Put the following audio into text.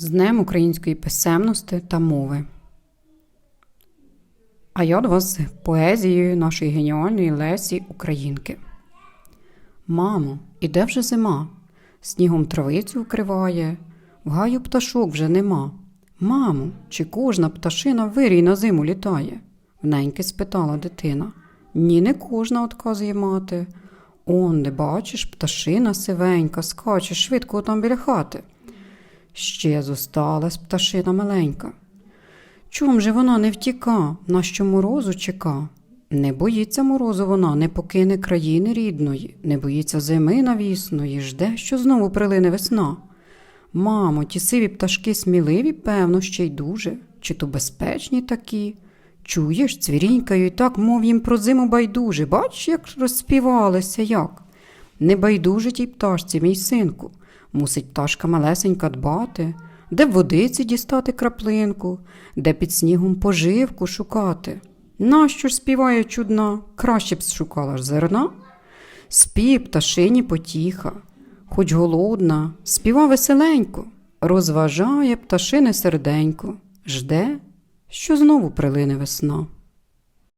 з Днем української писемності та мови. А я до вас з поезією нашої геніальної Лесі Українки. Мамо, іде вже зима, снігом травицю вкриває, в гаю пташок вже нема. Мамо, чи кожна пташина вирій на зиму літає? Вненьки спитала дитина. Ні, не кожна, отказує мати. Он, не бачиш, пташина сивенька, скаче швидко там біля хати. Ще зосталась пташина маленька. Чом же вона не втіка, на що морозу чека? Не боїться морозу вона, не покине країни рідної, не боїться зими навісної, жде, що знову прилине весна. Мамо, ті сиві пташки сміливі, певно, ще й дуже, чи то безпечні такі. Чуєш, цвірінькаю і так, мов їм про зиму байдуже. Бач, як розспівалися як. Не байдуже тій пташці, мій синку. Мусить пташка малесенька дбати, де в водиці дістати краплинку, де під снігом поживку шукати. Нащо ж співає чудна, краще б шукала зерна? Спів пташині потіха, хоч голодна, співа веселенько, розважає пташине серденько, жде, що знову прилине весна.